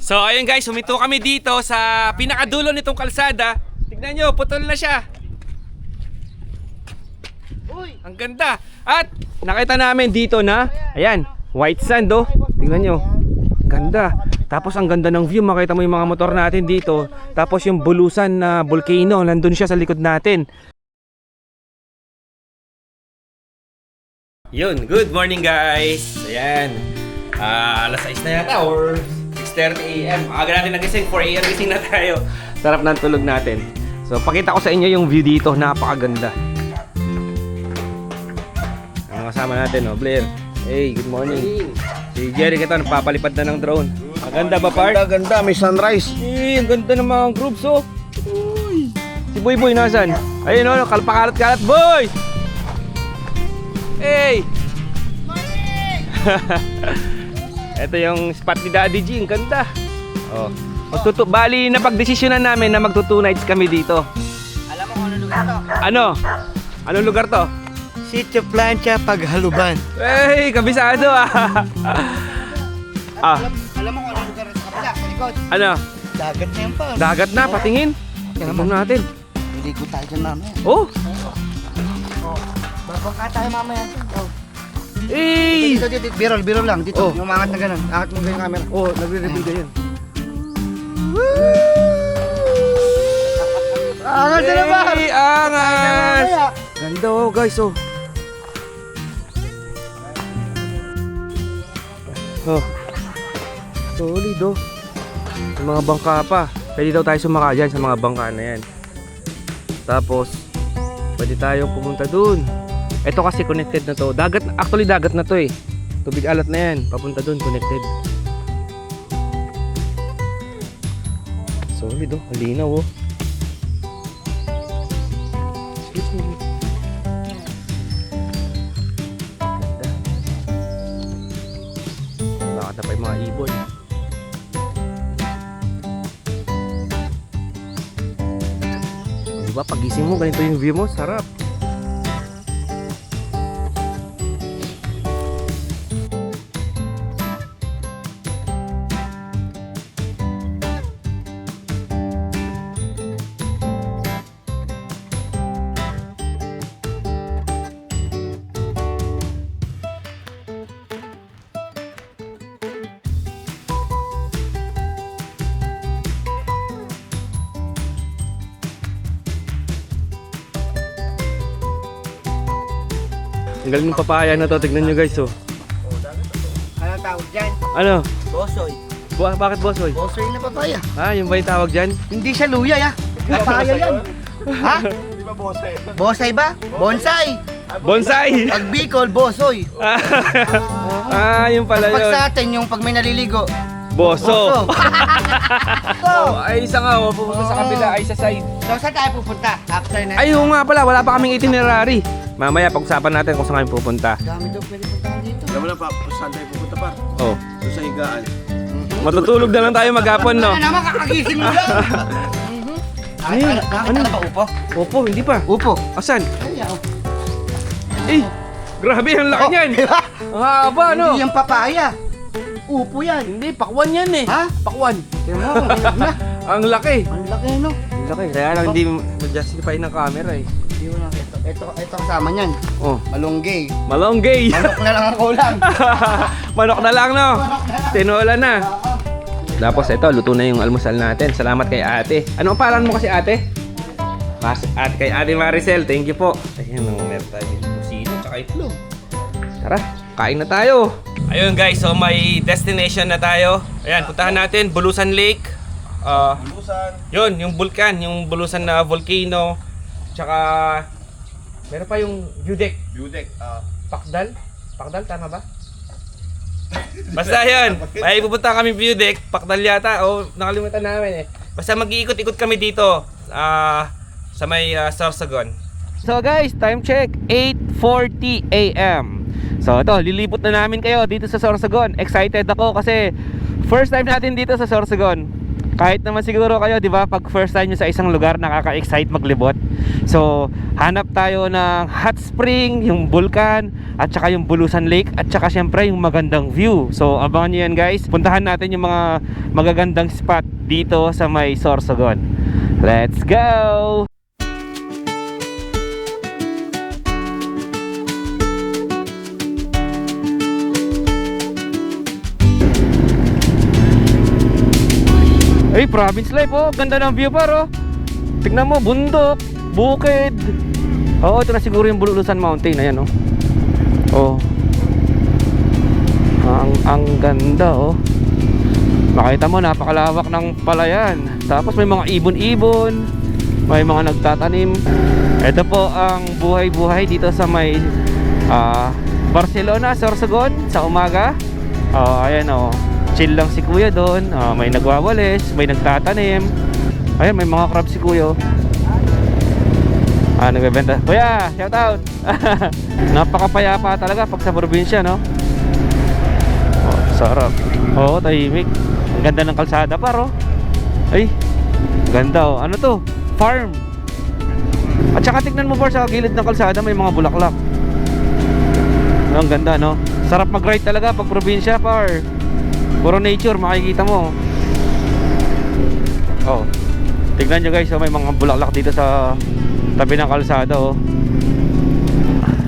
So ayun guys, huminto kami dito sa pinakadulo nitong kalsada. Tignan nyo, putol na siya. Ang ganda. At nakita namin dito na, ayan, white sand oh. Tingnan nyo. Ganda. Tapos ang ganda ng view, makita mo yung mga motor natin dito. Tapos yung bulusan na volcano, nandun siya sa likod natin. Yun, good morning guys. Ayan. Ah, alas 6 na yata or 6.30 a.m. Aga natin nagising, 4 a.m. gising na tayo. Sarap ng tulog natin. So, pakita ko sa inyo yung view dito. Napakaganda. Ang kasama natin, no? Blair. Hey, good morning. Si Jerry ito, nagpapalipad na ng drone. Ang ganda ba, Part? Ganda, ganda, may sunrise. Eh, ang ganda ng mga groups, oh. Uy. Si Boy Boy nasan? Ayun, oh, kalpakalat-kalat, boy! Hey! Ito yung spot ni Daddy G, ang ganda. Oh. Magtutu bali na pagdesisyonan namin na magtutu nights kami dito. Alam mo kung ano lugar to? Ano? Anong lugar to? Sitio Plancha Paghaluban. Hey, kabisado ah. ah, Alam, alam mo kung ano lugar sa kabila, sa likod. ano? Dagat na yan pa. Dagat na, patingin. Tingnan natin. Niligo tayo dyan mamaya. Oh, Babangka tayo mamaya. Oh. Hey! Dito, dito, dito. Birol, birol lang. Dito, Oh. yung umangat na ganun. Angat mo yung camera. Oh, nagre-reveal ka yan. Angat na ba? Hey, angas! Ganda oh, guys oh. Oh. Solid oh. May mga bangka pa. Pwede daw tayo sumaka dyan sa mga bangka na yan. Tapos, pwede tayong pumunta dun. Ito kasi connected na to. Dagat, actually dagat na to eh. Tubig alat na yan. Papunta dun, connected. Solid oh. Malinaw oh. Excuse me. Ganda. Lakad na pa yung mga ibon. Di ba, pagising mo, ganito yung view mo, sarap. Ang galing ng papaya na to, tignan nyo guys, oh. Ano tawag dyan? Ano? Bosoy. Ba- bakit boss, oy? Bosoy na papaya. Ah, yung ba yung tawag dyan? Hindi siya luya, ya. Papaya yan. ha? Di ba bosay? Bosay ba? Bonsai. Bonsai! Pag Bicol, bosoy. ah, yung pala Pag yun. sa atin, yung pag may naliligo, Boso! boso. Oh, ay isa nga, oh, pupunta sa kabila, ay sa side. So, saan tayo pupunta? After na. Ay, oo nga pala, wala pa kaming itinerary. Mamaya, pag-usapan natin kung saan kami pupunta. Dami daw pwede puntahan dito. Alam mo na pa, saan tayo pupunta pa? Oh, Doon sa higaan. matutulog na lang tayo maghapon, no? Ano naman, kakagising mo lang. Ay, Ay, ano, ba upo? Opo, hindi pa. Upo. Asan? Ay, ako. Eh, grabe, ang laki Oh, niyan. Ang haba, no? Hindi yung papaya. Upo yan. Hindi, pakwan yan eh. Ha? Pakwan. Ang laki. Ang laki, no? Ang laki. Kaya lang hindi ma-justify ng camera eh. Ito. Ito, kasama niyan. Oh, Malunggay. malonggay. Manok na lang ang kulang. Manok na lang, no? Manok na lang. Tinola na. Tapos ito, luto na yung almusal natin. Salamat kay ate. Ano ang pangalan mo kasi ate? Mas, at kay ate Maricel, thank you po. Ayan, ang meron tayo. Pusino, tsaka itlog. Tara, kain na tayo. Ayun guys, so may destination na tayo. Ayan, puntahan natin, Bulusan Lake. Ah, Bulusan. yun, yung vulkan, yung Bulusan na volcano. Tsaka, meron pa yung view deck. View deck. Ah. Pakdal? Pakdal, tama ba? Basta yun, may pupunta kami view deck, Pakdal yata, o nakalimutan namin eh. Basta mag-iikot-ikot kami dito ah, sa may uh, Sorsogon. So guys, time check, 8.40 a.m. So ito, lilipot na namin kayo dito sa Sorsogon. Excited ako kasi first time natin dito sa Sorsogon. Kahit naman siguro kayo, di ba, pag first time nyo sa isang lugar, nakaka-excite maglibot. So, hanap tayo ng hot spring, yung vulkan, at saka yung Bulusan Lake, at saka syempre yung magandang view. So, abangan nyo yan guys. Puntahan natin yung mga magagandang spot dito sa may Sorsogon. Let's go! Ay, province life oh. Ganda ng view paro. Tignan mo, bundok, bukid. Oo, ito na siguro yung Bulusan Mountain. Ayan oh. Oh. Ang, ang ganda oh. Makita mo, napakalawak ng palayan. Tapos may mga ibon-ibon. May mga nagtatanim. Ito po ang buhay-buhay dito sa may ah, Barcelona, Sorsogon sa umaga. Oh, ayan oh. Chill lang si Kuya doon. Ah, may nagwawalis, may nagtatanim. Ayan, may mga crab si Kuya. oh. Ah, nagbebenta. Kuya, shout out. Napakapayapa talaga pag sa probinsya, no? Oh, sarap. Oo, tahimik. Ang ganda ng kalsada paro. Ay, ganda oh. Ano to? Farm. At saka tignan mo par sa gilid ng kalsada may mga bulaklak. Ang ganda no? Sarap mag-ride talaga pag probinsya par. Puro nature makikita mo. Oh. Tignan nyo guys, oh, may mga bulaklak dito sa tabi ng kalsada oh.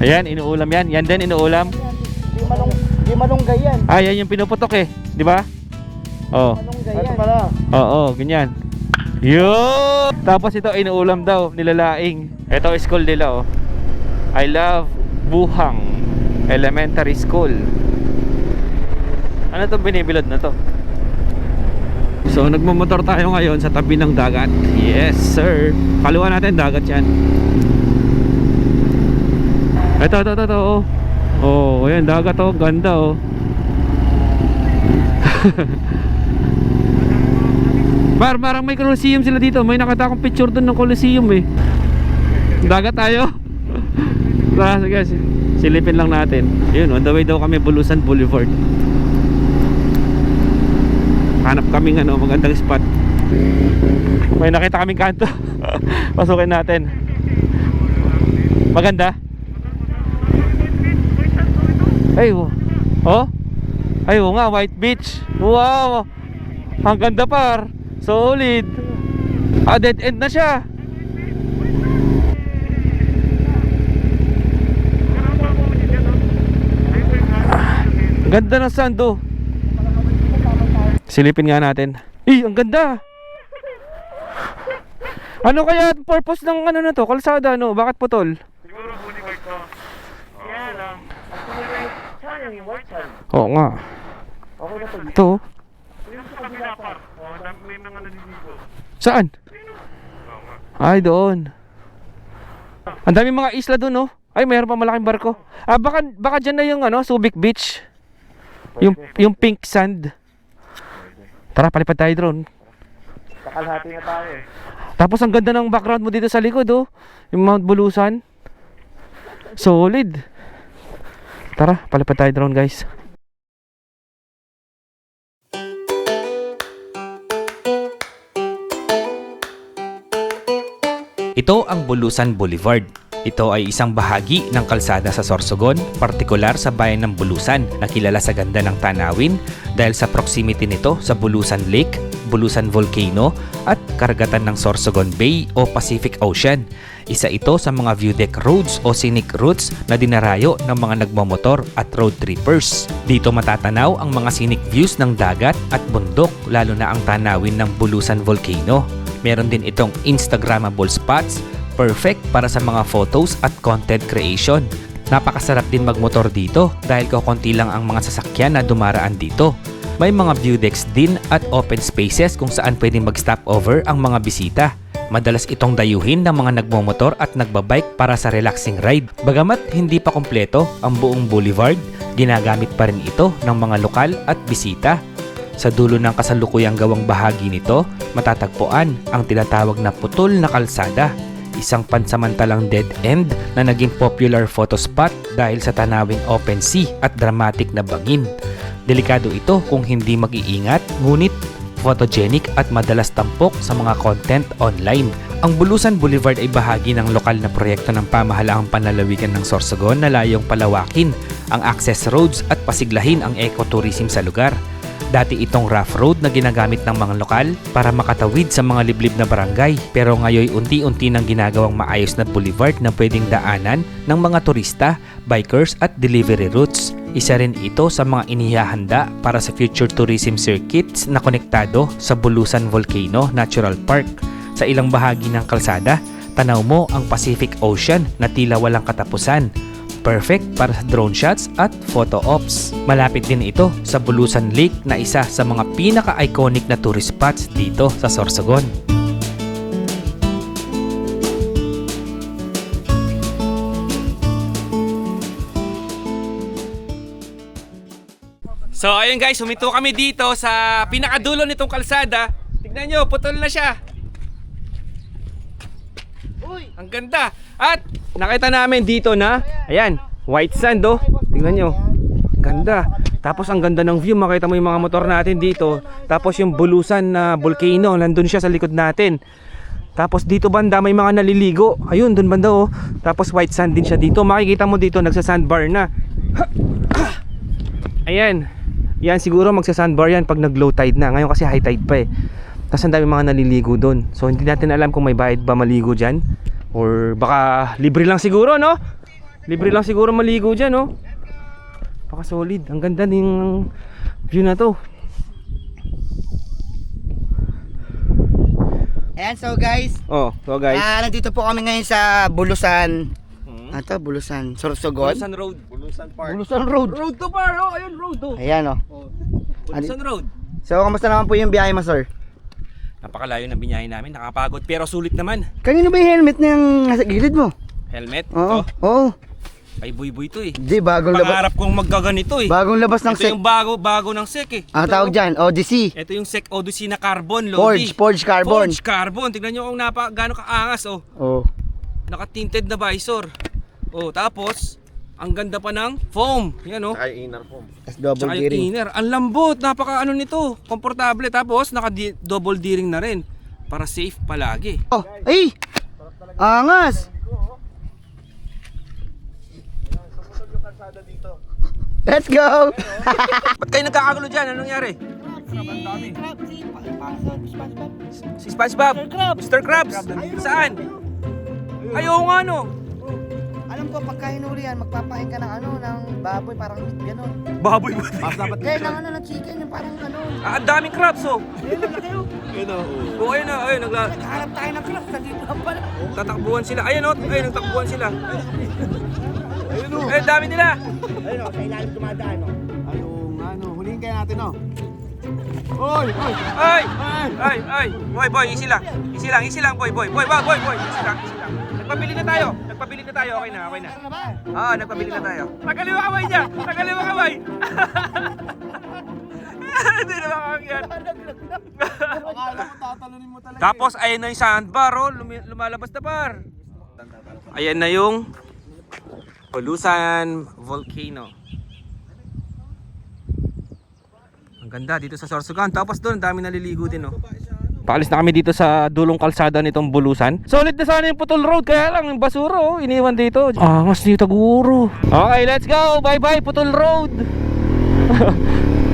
Ayan, inuulam yan. Yan din inuulam. Di malong, di malunggay yan. Ah, yan yung pinuputok eh, di ba? Oh. Malunggay yan. Ito pala. Oo, ganyan. Yo! Tapos ito inuulam daw, nilalaing. Ito school nila oh. I love Buhang Elementary School. Ano to binibilad na to? So nagmamotor tayo ngayon sa tabi ng dagat. Yes, sir. Kaliwa natin dagat 'yan. Ito, ito, ito, ito. Oh, oh ayan, dagat oh. Ganda oh. Par, parang may Colosseum sila dito. May nakita akong picture doon ng Colosseum eh. Dagat tayo. Tara, si- Silipin lang natin. Yun, on the way daw kami Bulusan Boulevard. Hanap kaming ano, magandang spot. May nakita kaming kanto. Pasukin natin. Maganda? Ay, wo- oh? Ay, oo nga, White Beach. Wow! Ang ganda par. Solid. Ah, dead end na siya. Ganda ng sando. Silipin nga natin. Eh, ang ganda. Ano kaya purpose ng ano na to? Kalsada no? Bakit putol? Oo nga. Ito. oh. Saan? Ay, doon. Ang dami mga isla doon, no? Ay, mayroon pa malaking barko. Ah, baka baka diyan na yung ano, Subic Beach. Yung yung pink sand. Tara, palipad tayo drone. Kakalhati na tayo eh. Tapos ang ganda ng background mo dito sa likod, oh. Yung Mount Bulusan. Solid. Tara, palipad tayo drone, guys. Ito ang Bulusan Boulevard. Ito ay isang bahagi ng kalsada sa Sorsogon, partikular sa bayan ng Bulusan na kilala sa ganda ng tanawin dahil sa proximity nito sa Bulusan Lake, Bulusan Volcano at karagatan ng Sorsogon Bay o Pacific Ocean. Isa ito sa mga view deck roads o scenic routes na dinarayo ng mga nagmamotor at road trippers. Dito matatanaw ang mga scenic views ng dagat at bundok lalo na ang tanawin ng Bulusan Volcano. Meron din itong Instagrammable spots, perfect para sa mga photos at content creation. Napakasarap din magmotor dito dahil kakunti lang ang mga sasakyan na dumaraan dito. May mga view decks din at open spaces kung saan pwedeng mag-stop over ang mga bisita. Madalas itong dayuhin ng mga nagmomotor at nagbabike para sa relaxing ride. Bagamat hindi pa kompleto ang buong boulevard, ginagamit pa rin ito ng mga lokal at bisita. Sa dulo ng kasalukuyang gawang bahagi nito, matatagpuan ang tinatawag na putol na kalsada, isang pansamantalang dead end na naging popular photo spot dahil sa tanawing open sea at dramatic na bangin. Delikado ito kung hindi mag-iingat, ngunit photogenic at madalas tampok sa mga content online. Ang Bulusan Boulevard ay bahagi ng lokal na proyekto ng pamahalaang panlalawigan ng Sorsogon na layong palawakin ang access roads at pasiglahin ang ecotourism sa lugar. Dati itong rough road na ginagamit ng mga lokal para makatawid sa mga liblib na barangay pero ngayon unti-unti nang ginagawang maayos na boulevard na pwedeng daanan ng mga turista, bikers at delivery routes. Isa rin ito sa mga inihahanda para sa future tourism circuits na konektado sa Bulusan Volcano Natural Park. Sa ilang bahagi ng kalsada, tanaw mo ang Pacific Ocean na tila walang katapusan. Perfect para sa drone shots at photo ops. Malapit din ito sa Bulusan Lake na isa sa mga pinaka-iconic na tourist spots dito sa Sorsogon. So ayun guys, huminto kami dito sa pinakadulo nitong kalsada. Tignan nyo, putol na siya. Ang ganda. At nakita namin dito na, ayan, white sand oh. Tingnan nyo. Ganda. Tapos ang ganda ng view, makita mo yung mga motor natin dito. Tapos yung bulusan na volcano, nandun siya sa likod natin. Tapos dito banda may mga naliligo. Ayun, dun banda oh. Tapos white sand din siya dito. Makikita mo dito nagsa-sandbar na. Ayan. Yan siguro magsa-sandbar yan pag nag-low tide na. Ngayon kasi high tide pa eh. Tapos ang dami mga naliligo doon. So hindi natin alam kung may bayad ba maligo dyan. Or baka libre lang siguro no? Libre lang siguro maligo dyan no? Baka solid. Ang ganda ng view na to. Ayan, so guys, Oh, so guys. ah, nandito po kami ngayon sa Bulusan. Hmm. Ano to? Bulusan. Sorsogon? Bulusan Road. Bulusan Park. Bulusan Road. Road to par. Oh, ayun road to. Ayan oh. Bulusan Road. So, kamusta naman po yung biyahe mo, sir? Napakalayo ng binyahe namin. Nakapagod pero sulit naman. Kanino ba yung helmet na yung nasa gilid mo? Helmet. Oo. Ito. Oo. Ay buy-buy to eh. Di, bagong labas. Pangarap kong magkaganito eh. Bagong labas ng Ito sec. yung bago, bago ng sec eh. Ang Ito, tawag dyan, Odyssey. Ito yung Sec Odyssey na carbon, Forge, Lodi. Forge Carbon. Forge carbon. Tignan nyo kung napa, gaano kaangas oh. Oh. Naka-tinted na visor. Oh, tapos, ang ganda pa ng foam. Yan oh. Ay, inner foam. Tapos double Tsaka yung gearing. inner. Ang lambot. Napaka ano nito. Komportable. Tapos, naka-double D-ring na rin. Para safe palagi. Oh, ay! Angas! Let's go! Ba't kayo nagkakagulo dyan? Anong nangyari? Si SpongeBob. Mr. Krabs. Saan? Ayaw nga no. Alam ko, pagka hinuli yan, magpapain ka ng ano, ng baboy, parang meat, gano'n. Baboy ba? Eh, ng ano, ng chicken, yung parang ano. Ah, ang daming crabs oh. Oo, ayun na, ayun, nagla... Nakaharap tayo ng club, nandito lang pala. Tatakbuhan sila. Ayun oh, ayun, nagtakbuhan sila. Ayun, dami nila. Ayun o, sa ilalim dumadaan o. Ayong ano, huliin kaya natin, no? Oy! Oy! Ay! Ay! Ay! Boy, boy, easy lang. Easy lang, easy lang, boy, boy. Boy, boy, boy, boy. Easy lang, easy lang. Nagpabili na tayo. Nagpabili na tayo. Okay na, okay na. Ah, nagpabili na tayo. Tagaliwa kamay niya. Tagaliwa kamay. Hindi na makakyat. Akala mo tatalunin mo talaga. Tapos ayan na yung sandbar oh, lumi- lumalabas na par. Ayan na yung Bulusan Volcano. Ang ganda dito sa Sorsogon. Tapos doon, dami naliligo din oh. Paalis na kami dito sa dulong kalsada nitong Bulusan. Solid na sana yung Putol Road, kaya lang yung basura oh, iniwan dito. Angas dito guro. Okay, let's go. Bye bye Putol Road.